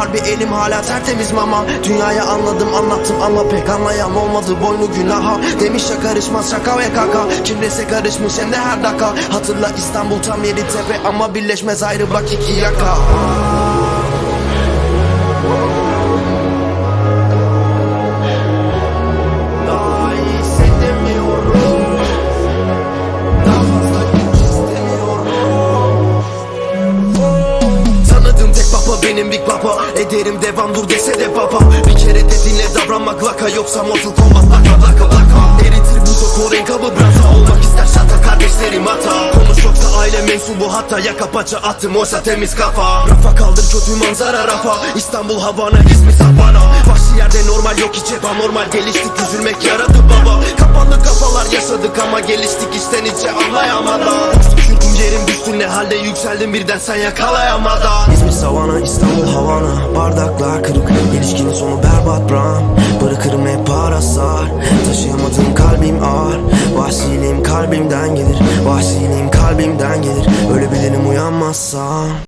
Harbi elim hala tertemiz mama. Dünyayı anladım anlattım ama pek anlayan olmadı. Boynu günaha Demiş ya karışmaz şaka ve kaka. Kimlese karışmış hem de her dakika. Hatırla İstanbul tam yedi tepe Ama birleşmez ayrı bak iki yaka benim Big Papa. Ederim devam dur dese de baba Bir kere de dinle davranmak laka Yoksa Mortal Kombat. Laka laka laka. Eritir bu sokor enkabı brata Olmak ister. Şata kardeşlerim hata. Konuş yoksa aile mensubu hatta Yaka paça attım oysa temiz kafa. Rafa kaldır kötü manzara rafa. İstanbul Havana ismi Sabana Vahşi yerde normal yok hiç hep anormal. Geliştik üzülmek yaradı baba. Kapandı kafalar yaşadık ama geliştik içten içe anlayamadan. Çünkü yerim düştü ne halde yükseldim birden sen yakalayamadan. İzmir Savana Bardaklar kırık ilişkinin sonu berbat bram Bırakırım hep parasar Taşıyamadığım kalbim ağır. Vahşiliğim kalbimden gelir. Vahşiliğim kalbimden gelir. Ölebilirim uyanmazsam